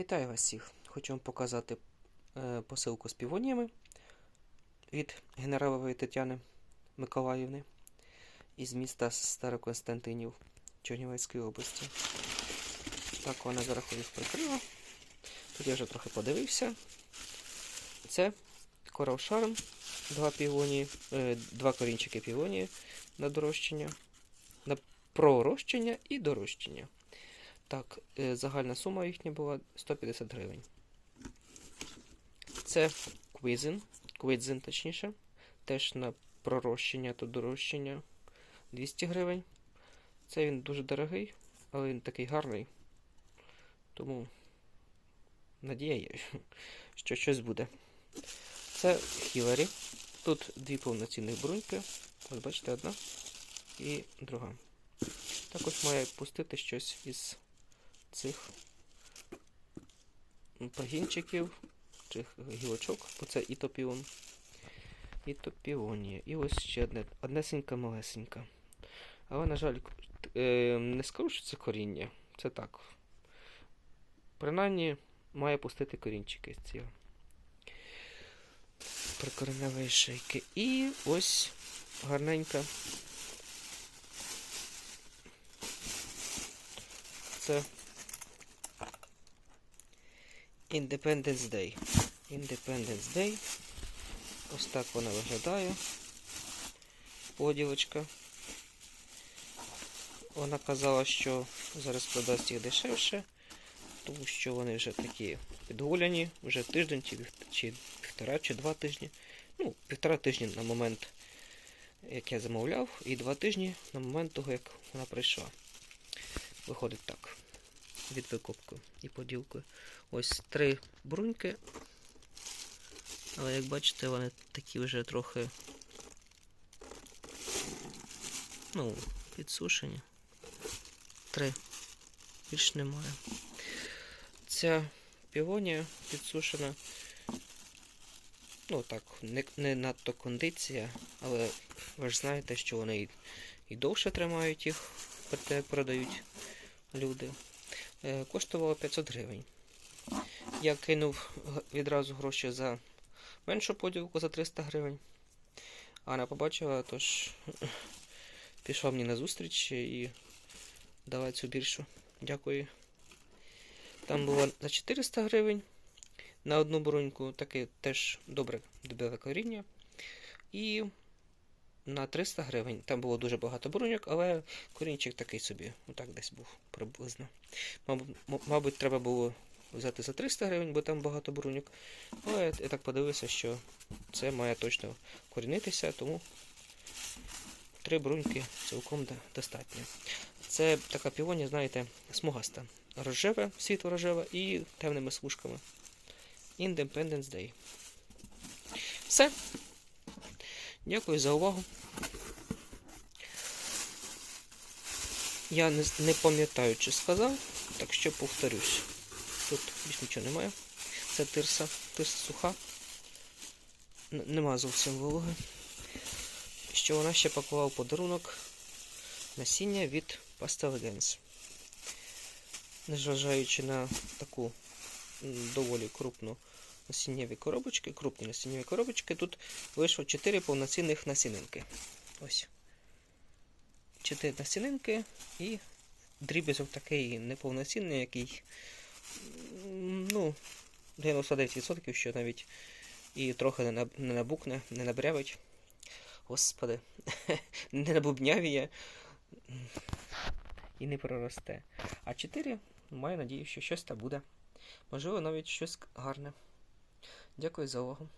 Вітаю вас всіх! Хочу вам показати е, посилку з півоніями від Генералової Тетяни Миколаївни із міста Староконстантинів Чернівецької області. Так вона зараз їх прикрила. Тут я вже трохи подивився. Це Charm, два півонії, е, два корінчики півонії на дорощення, на пророщення і дорощення. Так, е, загальна сума їхня була 150 гривень. Це квізин, квідзин, точніше, теж на пророщення та дорощення 200 гривень. Це він дуже дорогий, але він такий гарний. Тому надія є, що щось буде. Це Хіларі. Тут дві повноцінних бруньки. Ось бачите, одна і друга. Також має пустити щось із цих пагінчиків, цих гілочок, бо це ітопіон. Ітопіонія. І ось ще одне, однесенька малесенька. Але, на жаль, е, не скажу, що це коріння. Це так. Принаймні має пустити корінчики з цього прикореневої шийки. І ось гарненька. Це Independence Day. Independence Day. Ось так вона виглядає. Поділочка. Вона казала, що зараз продасть їх дешевше, тому що вони вже такі підгуляні, вже тиждень, чи, чи півтора, чи два тижні. Ну, півтора тижні на момент, як я замовляв, і два тижні на момент того, як вона прийшла. Виходить так. Від викупки і поділкою. Ось три бруньки. Але як бачите, вони такі вже трохи ну, підсушені. Три. Більш немає. Ця півонія підсушена. Ну так, не, не надто кондиція, але ви ж знаєте, що вони і, і довше тримають їх, проте продають люди. Е, коштувало 500 гривень. Я кинув відразу гроші за меншу поділку за 300 гривень. А вона побачила, тож пішла мені на зустріч і дала цю більшу. Дякую. Там було за 400 гривень на одну бруньку, таке теж добре добиле коріння. І на 300 гривень. Там було дуже багато бруньок, але корінчик такий собі, отак десь був приблизно. Мабуть, треба було взяти за 300 гривень, бо там багато бруньок. Але я, так подивився, що це має точно корінитися, тому три бруньки цілком достатньо. Це така півонія, знаєте, смугаста. Рожеве, світло рожеве і темними смужками. Independence Day. Все. Дякую за увагу. Я не, не пам'ятаю, чи сказав, так що повторюсь. Тут більш нічого немає. Це тирса, тирса суха. Н- Нема зовсім вологи. Що вона ще пакувала подарунок насіння від Pastel Незважаючи на таку доволі крупну насіннєві коробочки, крупні насіннєві коробочки, тут вийшло 4 повноцінних насінинки. Ось. 4 насінинки і дріб'язок такий неповноцінний, який ну, 99%, що навіть і трохи не не набукне, не набрявить. Господи, не набубнявіє і не проросте. А 4 маю надію, що щось там буде. Можливо, навіть щось гарне. Дякую за увагу.